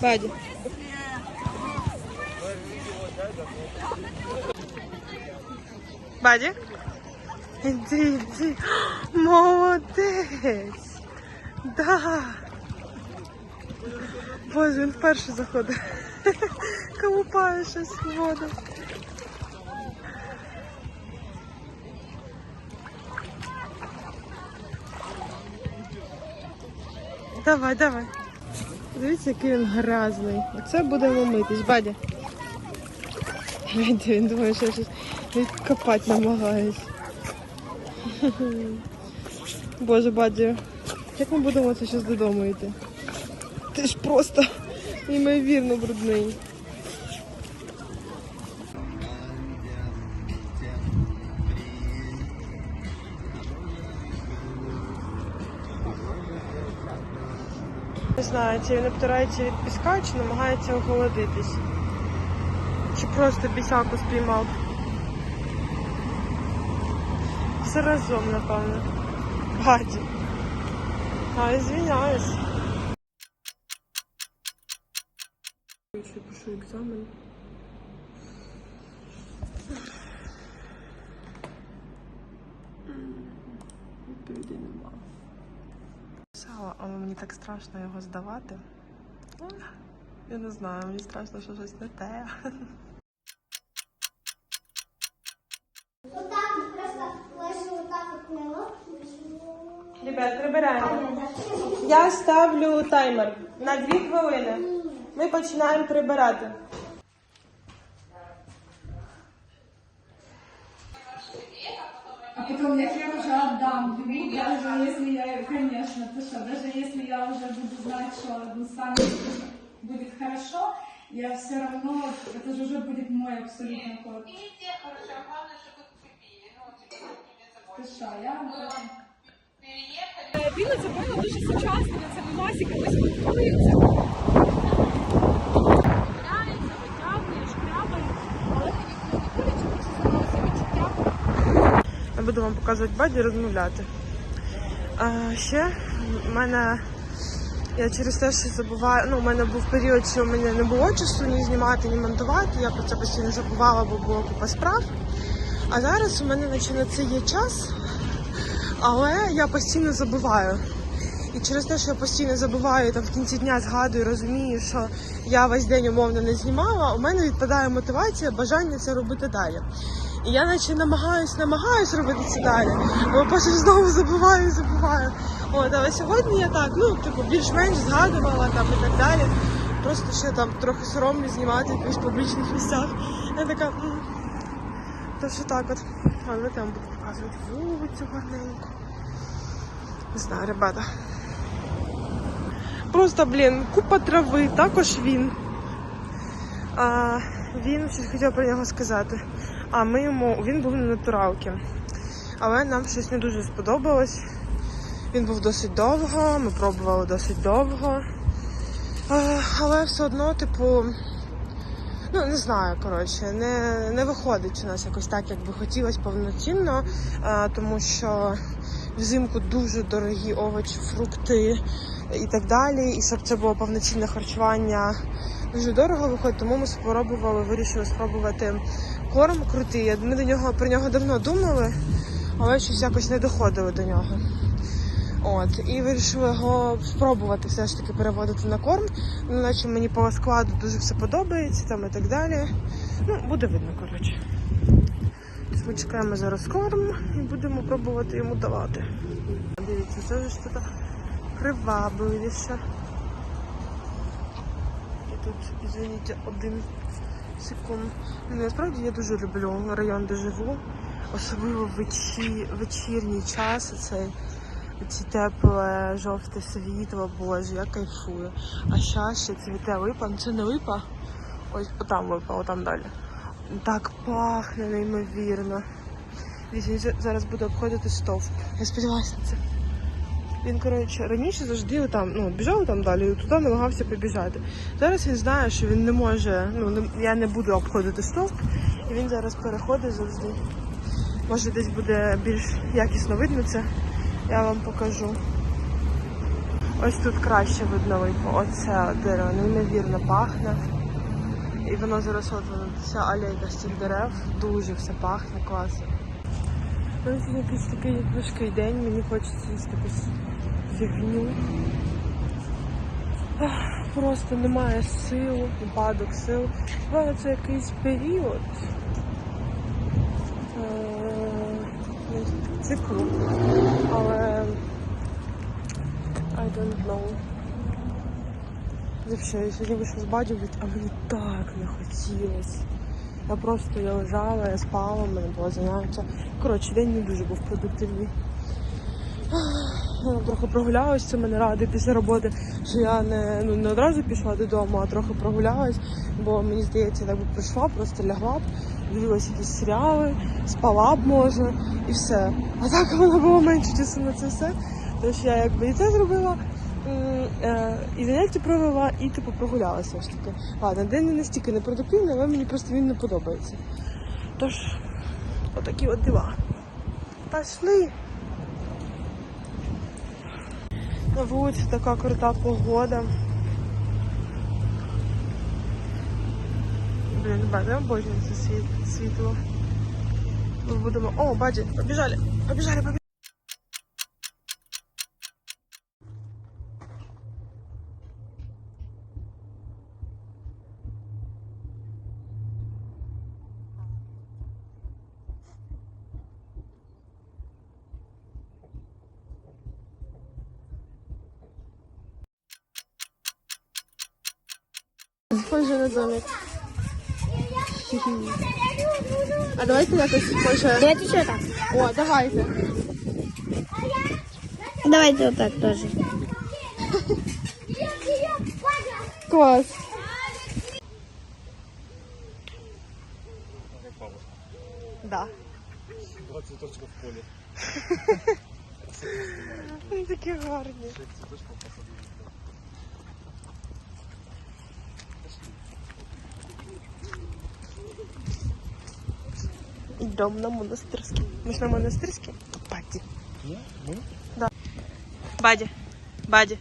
Баді. Баді? Іди, іди. Молодець. Да. Боже, він вперше заходить. Колупає щось в воду. Давай, давай. Дивіться, який він грязний. Оце будемо митись, бадя. Він думає, що я щось відкопати намагаюсь. Боже, бадя, як ми будемо це щось додому йти? Ти ж просто неймовірно брудний. Не знаю, чи він обтирається від піска, чи намагається охолодитись. Чи просто бісяку спіймав. Все разом, напевно. Гаді. А, извиняюсь. Ще пишу екзамен. Відповідей нема. Писала, але мені так страшно його здавати. Я не знаю, мені страшно, що щось не те. Вот просто ложу вот так вот. Ребят, прибираємо. Я ставлю таймер на 2 хвилини. Ми починаємо прибирати. А потом я хлеб уже отдам ему, даже если я, конечно, ты что, даже если я уже буду знать, что ну, сами будет хорошо, я все равно, это же уже будет мой абсолютно код. Ты что, я... Він це було дуже сучасно, це масіка, ось спілкуються. Буду вам показувати баді розмовляти. А, ще в мене я через те, що забуваю, ну, у мене був період, що в мене не було часу ні знімати, ні монтувати. Я про це постійно забувала, бо було купа справ. А зараз у мене наче на це є час, але я постійно забуваю. І через те, що я постійно забуваю там в кінці дня згадую, розумію, що я весь день умовно не знімала, у мене відпадає мотивація, бажання це робити далі. І я наче намагаюсь, намагаюсь робити це далі, але потім знову забуваю, забуваю. От, але сьогодні я так, ну, типу, більш-менш згадувала там і так далі. Просто ще там трохи соромлю знімати в якихось публічних місцях. Я така. То що так от. А давайте я вам буду показувати вулицю гарненьку. Не знаю, ребята. Просто, блін, купа трави, також він. А, він щось хотів про нього сказати. А ми йому він був на натуралки. Але нам щось не дуже сподобалось. Він був досить довго, ми пробували досить довго. Але все одно, типу, ну не знаю, коротше, не, не виходить у нас якось так, як би хотілося повноцінно, тому що взимку дуже дорогі овочі, фрукти і так далі. І щоб це було повноцінне харчування, дуже дорого виходить, тому ми спробували, вирішили спробувати корм крутий. Ми до нього про нього давно думали, але щось якось не доходили до нього. От, і вирішила його спробувати все ж таки переводити на корм. Ну, наче мені по складу дуже все подобається там і так далі. Ну, буде видно, коротше. Ось Ми чекаємо зараз корм і будемо пробувати йому давати. Дивіться, це вже щось привабливіше. І тут, извините, один секунд. Ну, насправді я дуже люблю район, де живу. Особливо в вечі, вечірній час. Цей ці тепле жовте світло, боже, я кайфую. А зараз ще цвіте липа, ну це не липа. Ось отам липа, отам далі. Так пахне неймовірно. Зараз буде обходити стовп. Я сподіваюся на це. Він, коротше, раніше завжди там, ну, біжав там далі, і туди намагався побіжати. Зараз він знає, що він не може, ну, не- я не буду обходити стовп, і він зараз переходить завжди. Може десь буде більш якісно видно це. Я вам покажу. Ось тут краще видно липу. Оце дерево неймовірно пахне. І воно зараз от воно, вся алейка з цих дерев. Дуже все пахне, класно. У якийсь такий важкий день, мені хочеться їсти якусь фігню. Просто немає сил, упадок сил. Певно, це якийсь період е, ну, циклу. Але I don't know. Вообще, я сьогодні вийшла з бадів, а мені так не хотілося. Я просто я лежала, я спала, в мене було заняття. Коротше, день не дуже був продуктивний. Я трохи прогулялась, це мене радий після роботи, що я не, ну, не одразу пішла додому, а трохи прогулялась, бо мені здається, я прийшла, просто лягла б, дивилась якісь серіали, спала б може і все. А так воно було менше часу на це все. Тож я якби і це зробила, е, і заняття провела, і типу прогулялася ж таки. Ладно, день не настільки непродуктивний, але мені просто він не подобається. Тож, отакі от дива. Пішли! На вулиці така крута погода. Блін, бачимо я обожнюю це світло. Ми будемо. О, баджі, побіжали! Побіжали, побіжали! Схоже на домик. А давайте якось схоже. Давайте еще так. О, давайте. Давайте вот так тоже. Клас. Да. 20 цветочков в поле. Вони такі гарні. Цветочков посадили. Йдемо на монастирський. Ми ж на монастирський? Баді. Мы? Баді. Баді.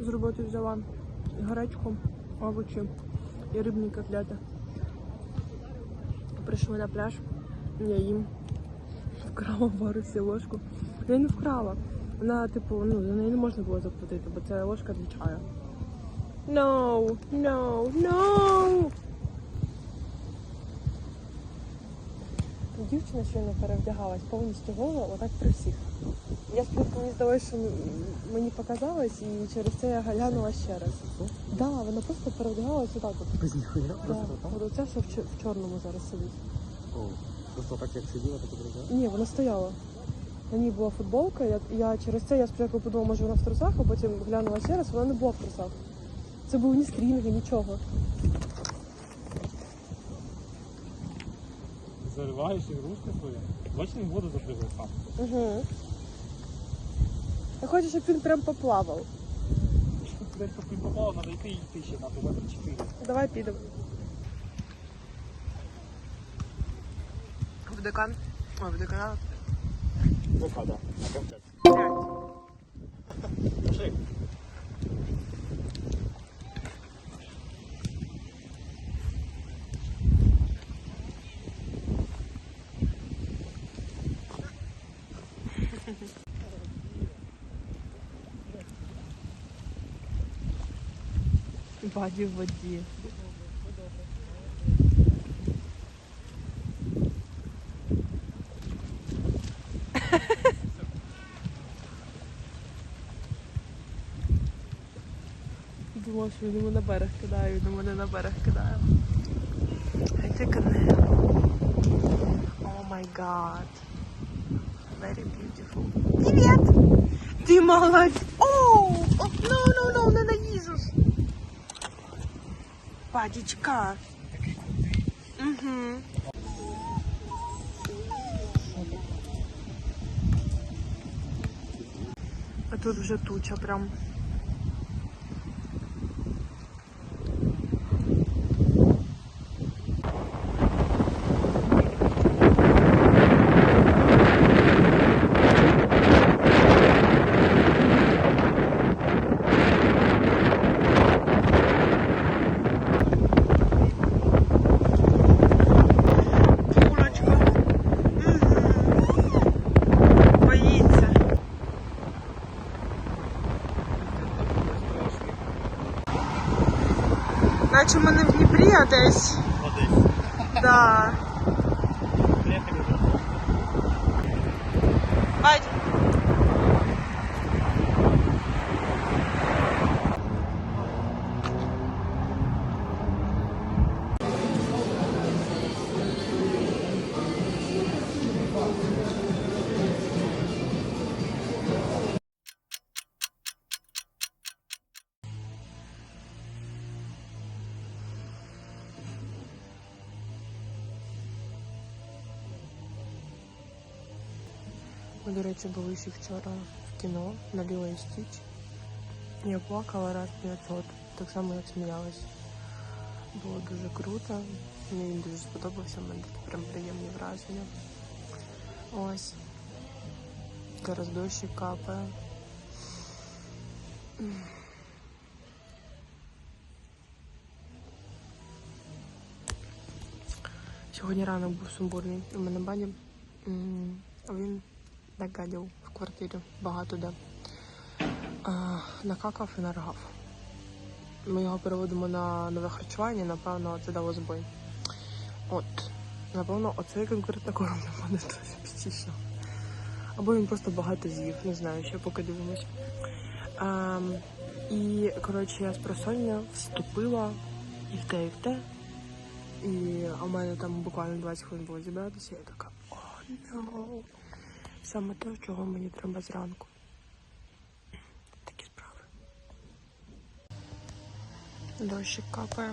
З роботи взяла гречку, овочі і рибні котлети. Прийшли на пляж, я їм вкрала в барусі ложку. Я не вкрала. Вона, типу, ну, за неї не можна було заплатити, бо це ложка для чаю. No, no, no! Дівчина щойно перевдягалась повністю гола, отак при всіх. Я спочатку мені здалося, що мені показалось, і через це я глянула ще раз. Так, да, вона просто перевдягалась отак от. Без нихуя, Да. просто. От оце, що в, в чорному зараз сидить. Просто так як сиділа, так і друга. Ні, вона стояла. На ній була футболка. Я, я через це я спочатку подумала, може вона в трусах, а потім глянула ще раз, вона не була в трусах. Це був ні стрінги, нічого. Зариваєш ігрушки свої. Бачиш, він воду запригав сам. Угу. Я хочу, щоб він прям поплавав. Щоб поки попало, треба йти йти ще на метр 4. Давай підемо. Декан. Ой, в деканат. Пока, да. На концерт. Пошли. Баді в воді. Думав, що він йому на берег кидає, він мене на берег кидає. I take a nap. Oh my. Very beautiful. Привет! Ти молодець! Оу! No, no, no, не наїзус! Падічка. Угу. А тут вже туча прям. Наче мене не в Дніпрі, а десь. Одесь. Да. Ми, до речі, були ще вчора в кіно на Ліло і Стіч. Я плакала раз 500, так само як сміялась. Було дуже круто. Мені він дуже сподобався, в мене такі прям приємні враження. Ось. Зараз дощик капає. Сьогодні ранок був сумбурний. У мене баня. М, Він нагадів в квартирі багато де. А, накакав і наригав. Ми його переводимо на нове харчування, напевно, це дало збой. От. Напевно, оцей конкретно корм для мене дуже пістішно. Або він просто багато з'їв, не знаю, ще поки дивимось. Ем, і, коротше, я з просоння вступила і в те, і в те. І а мене там буквально 20 хвилин було зібратися, я така, о, no. Саме те, чого мені треба зранку. Такі справи. Дощик капає.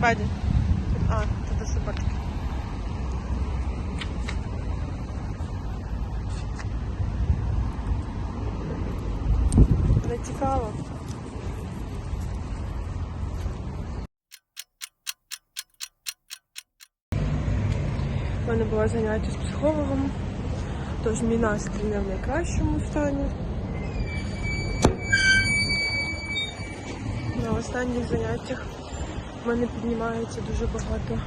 Паді. А, це до собаки. Не цікаво. У мене було заняття з психологом, тож мій настрій не в найкращому стані. На останніх заняттях в мене піднімається дуже багато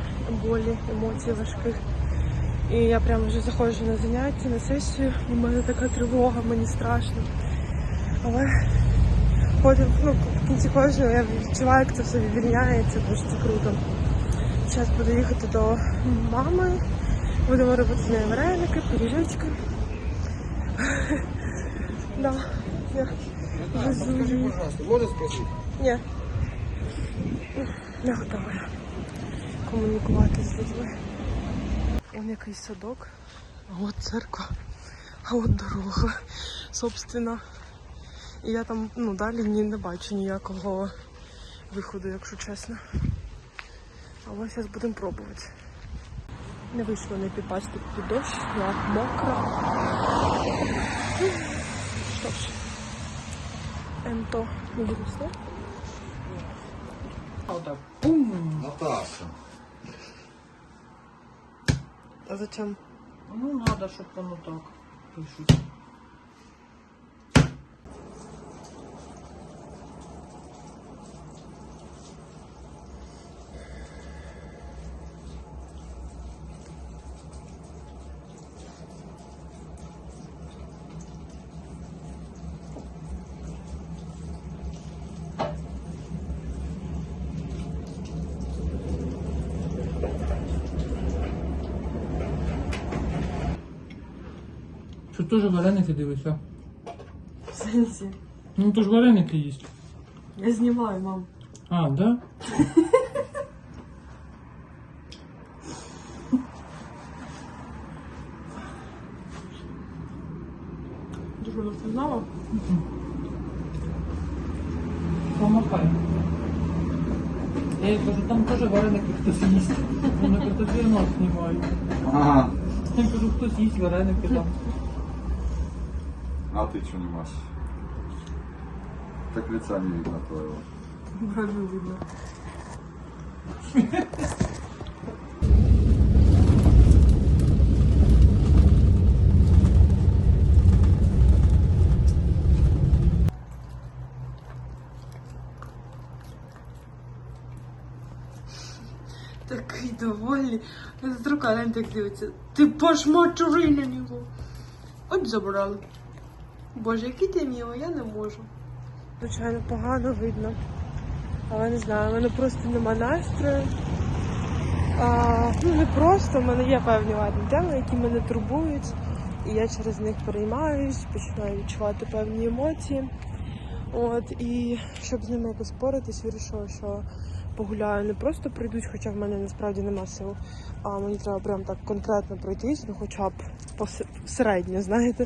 болі, емоцій важких. І я прямо вже заходжу на заняття, на сесію. У мене така тривога, мені страшно. Але потім, ну, в кінці кожного я відчуваю, як це все відвільняється, тому що це круто. Зараз буду їхати до мами, будемо робити з нею вареники, пиріжечки. Да, я везу її. пожалуйста, можно спросить? Ні. Не готова я комунікувати з людьми. Он якийсь садок, а от церква, а от дорога, собственно. І я там, ну, далі ні, не бачу ніякого виходу, якщо чесно. Але зараз будемо пробувати. Не вийшло не підпасти під дощ, я мокра. Що ж, енто не буду встати. Наташа. А зачем? Ну, надо, щоб воно так пишуть. Теж вареники дивишся? В сенсі. Ну то ж вареники їсть. Я знімаю, мам. А, да? Дуже не знала. Помахай. Я їй кажу, там теж вареники хтось їсть. Вона каже, я нас знімаю. Ага. Я кажу, хтось їсть вареники там. А ты что не машешь? Так лица не видно твоего. Боже, видно. Такий довольний. рука, а Лен так дивиться. Ти посмотри на нього. От забрали. Боже, який ти міло, я не можу. Звичайно, погано видно. Але не знаю, в мене просто нема настрою. Ну не просто, в мене є певні ладні теми, які мене турбують. І я через них переймаюсь, починаю відчувати певні емоції. От, і щоб з ними якось споритись, вирішила, що погуляю не просто пройдусь, хоча в мене насправді нема сил, а мені треба прям так конкретно пройтись, ну хоча б посе- середньо, знаєте.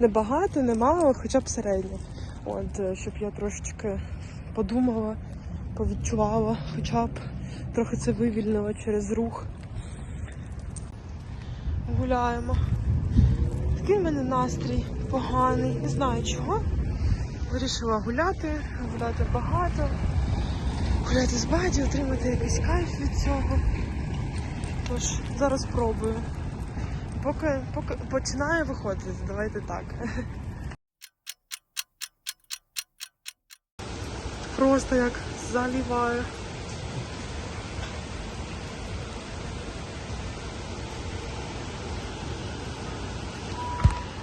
Не багато, не мало, хоча б середньо. От, е, щоб я трошечки подумала, повідчувала, хоча б трохи це вивільнила через рух. Гуляємо. Такий в мене настрій поганий, не знаю чого. Вирішила гуляти, гуляти багато, гуляти з баді, отримати якийсь кайф від цього. Тож, зараз пробую. Поки, поки починає виходити, давайте так. Просто як заливаю.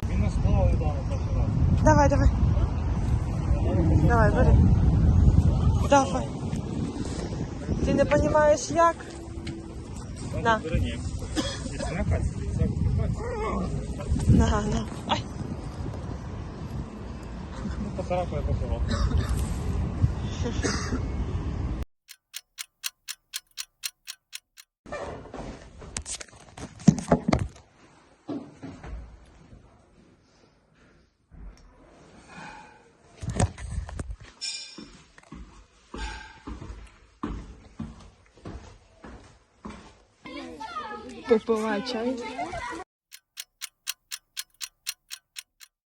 Він нас склав недавно перший раз. Давай, давай. Давай, бери. Давай. Ти не розумієш як? На. Бери, ні. Якщо на хаті, це На, на. Чай.